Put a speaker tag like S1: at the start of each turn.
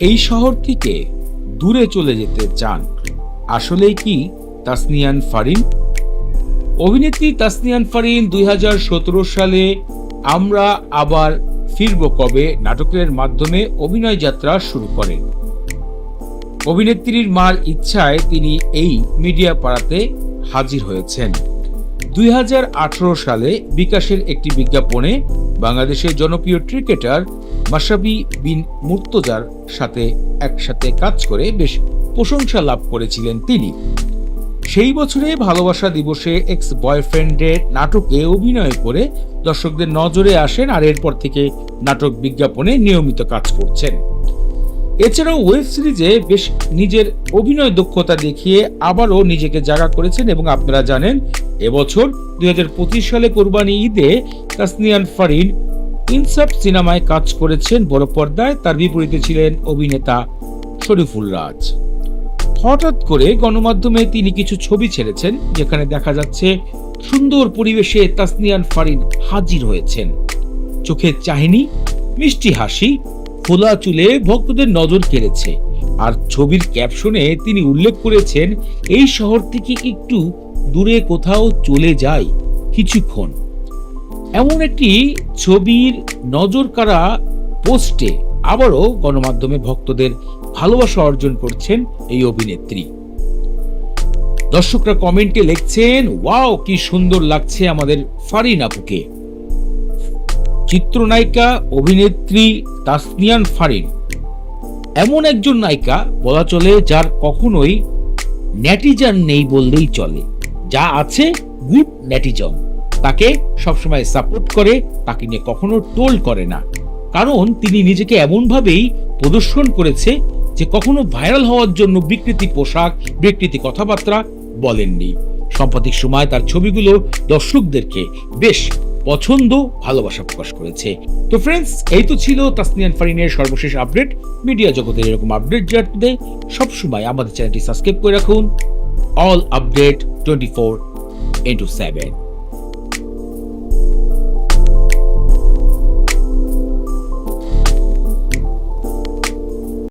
S1: এই শহর থেকে দূরে চলে যেতে চান। আসলেই কি তাসনিয়ান ফারিন? অভিনেত্রী তাসনিয়ান ফারিন দুই হাজার সতেরো সালে আমরা আবার ফিরব কবে? নাটকের মাধ্যমে অভিনয় যাত্রা শুরু করেন। অভিনেত্রীর মার ইচ্ছায় তিনি এই মিডিয়া পাড়াতে হাজির হয়েছেন। দুই হাজার আঠারো সালে বিকাশের একটি বিজ্ঞাপনে বাংলাদেশের জনপ্রিয় ক্রিকেটার মাসাবি বিন মুর্তজার সাথে একসাথে কাজ করে বেশ প্রশংসা লাভ করেছিলেন তিনি। সেই বছরে ভালোবাসা দিবসে এক্স বয়ফ্রেন্ডের নাটকে অভিনয় করে দর্শকদের নজরে আসেন আর এরপর থেকে নাটক বিজ্ঞাপনে নিয়মিত কাজ করছেন। এছাড়াও ওয়েব সিরিজে বেশ নিজের অভিনয় দক্ষতা দেখিয়ে আবারও নিজেকে জায়গা করেছেন এবং আপনারা জানেন, এবছর দুই সালে কোরবানি ঈদে তাসনিয়ান ফারিন ইনসাফ সিনেমায় কাজ করেছেন বড় পর্দায়। তার বিপরীতে ছিলেন অভিনেতা শরীফুল রাজ। হঠাৎ করে গণমাধ্যমে তিনি কিছু ছবি ছেড়েছেন, যেখানে দেখা যাচ্ছে সুন্দর পরিবেশে তাসনিয়ান ফারিন হাজির হয়েছেন। চোখের চাহিনি, মিষ্টি হাসি খোলা চুলে ভক্তদের নজর কেড়েছে। আর ছবির ক্যাপশনে তিনি উল্লেখ করেছেন, এই শহর থেকে একটু দূরে কোথাও চলে যাই কিছুক্ষণ। এমন একটি ছবির নজর কাড়া পোস্টে আবারও গণমাধ্যমে ভক্তদের ভালোবাসা অর্জন করছেন এই অভিনেত্রী। দর্শকরা কমেন্টে লিখছেন, ওয়াও, কি সুন্দর লাগছে আমাদের ফারিন আপুকে। চিত্রনায়িকা, অভিনেত্রী তাসনিয়ান ফারিন। এমন একজন নায়িকা বলা চলে যার কখনোই ন্যাটিজান নেই বললেই চলে। যা আছে গুড ন্যাটিজন তাকে সবসময় সাপোর্ট করে, তাকে নিয়ে কখনো টোল করে না। কারণ তিনি নিজেকে এমনভাবেই প্রদর্শন করেছে যে কখনো ভাইরাল হওয়ার জন্য বিকৃতি পোশাক, বিকৃতি কথাবার্তা বলেননি। সাম্প্রতিক সময় তার ছবিগুলো দর্শকদেরকে বেশ পছন্দ, ভালোবাসা প্রকাশ করেছে। তো ফ্রেন্ডস এই তো ছিল তাসনিয়ান ফারিনের সর্বশেষ আপডেট মিডিয়া জগতের এরকম আপডেট জানতে সবসময় আমাদের চ্যানেলটি সাবস্ক্রাইব করে রাখুন। All update twenty four into seven